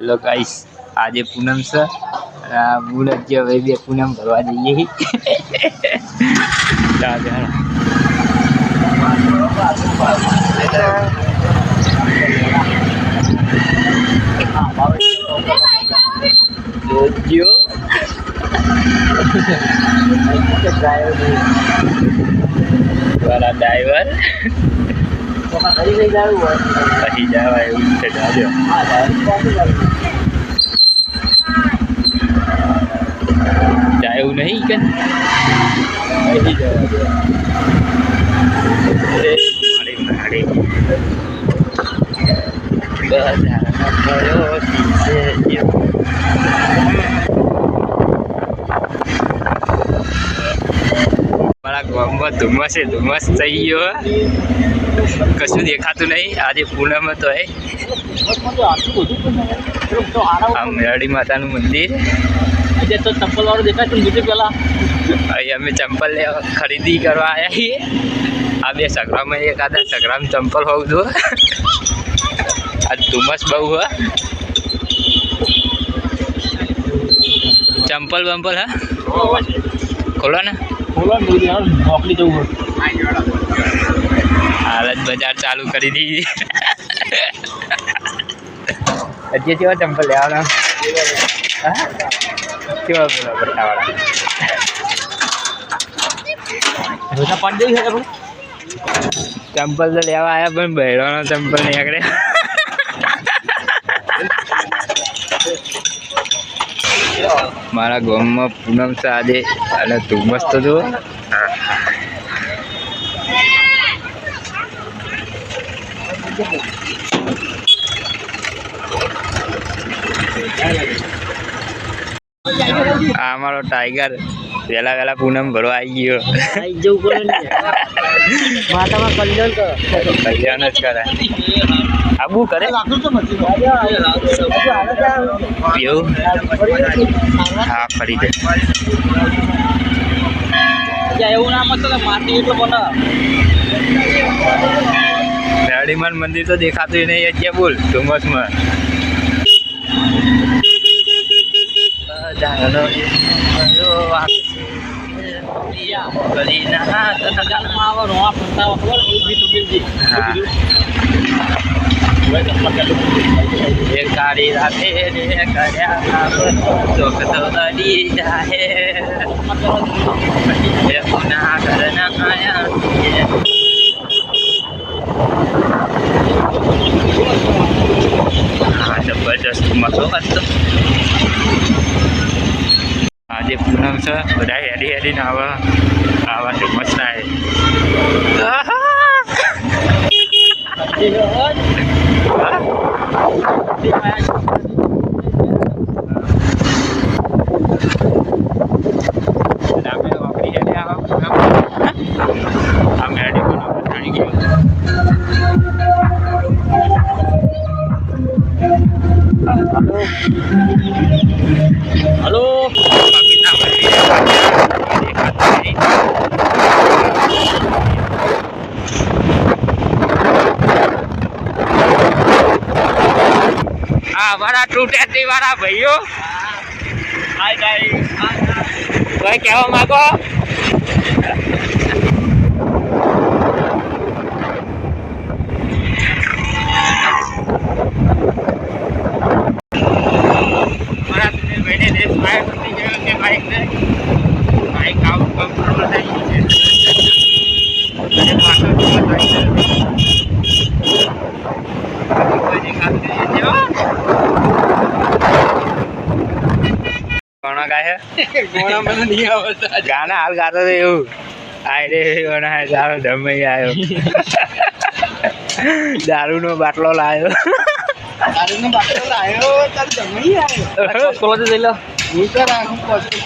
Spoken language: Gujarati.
હેલો ગાઈસ આજે પૂનમ છે. મુરત જે હવે બે પૂનમ ભરવા જઈએ. ડ્રાઈવર પછી જવા એવું છે જાજો. જાય. એવું નહીં કે. મારા ગામમાં ધુમ્મસ ધુમ્મસ થઈ ગયો. કશું દેખાતું નહીં. આજે પૂનમ તો એ. આ મેરડી માતાનું મંદિર. તો ચંપલ વાળું દેખાય બીજું પેલા. અહીં અમે ચંપલ ખરીદી કરવા આવ્યા છીએ. આ બે સગરામાં એકાદા સગરામ ચંપલ હોવું જો આ ધુમ્મસ બહુ હ. ચંપલ બંપલ હા? ખોલો ને. યાર નોકરી જવું હાલ જ બજાર ચાલુ કરી દીધી. હજી કેવા ચંપલ લેવાના? ચંપલ તો લેવા આવ્યા પણ બહેરાનો ચંપલ નહીં આગળ. મારા ગામમાં પૂનમ સાદે અને તો જુઓ. આ અમારો ટાઈગર વહેલા વહેલા પૂનમ ભરવા આવી ગયો. આઈ જવું પડે ને. માતામાં કલ્યાણ કરો. કલ્યાણ જ કરે. આબુ કરે? એવું? હા ફરી જાય એવું નામ હતું માટી એટલું બને મેરડીમાન મંદિર તો દેખાતું નહીં અત્યારે બોલ ધુમ્મસમાં બધાનો ભલો કરીના ગામમાં આવવાનું આ ફરતા ખબર ઊભી તો બિલજી હા. એ કાળી રાતે રે કર્યા દુઃખ તો કરી જાહે એ ગુના કરના આયા હા આજે પૂનમ છે બધા હેડી હેડીને આવા આવા ધુમ્મસ થાય અમે આ વાળા ટૂટેટી વાળા ભાઈઓ. કોઈ કહેવા માંગો મારા સુનિલભાઈને દેશ ફાયર પતી ગયો કે બાઇકને બાઇક આઉટ કંટ્રોલ થઈ ગયું છે અને પાછળ જોવા જાય છે કોઈ દેખાતું નહીં છે હો. કોનો ગાય છે મને નહીં આવડતા. ગાના હાલ ગાતો તો એવું. આય રે ઓના સારો ધમઈ આવ્યો દારૂનો બાટલો લાવ્યો તારીનો બાટલો લાયો તાર ધમઈ આવ્યો કોલેજ જઈ લો. હું તો રાખું પછી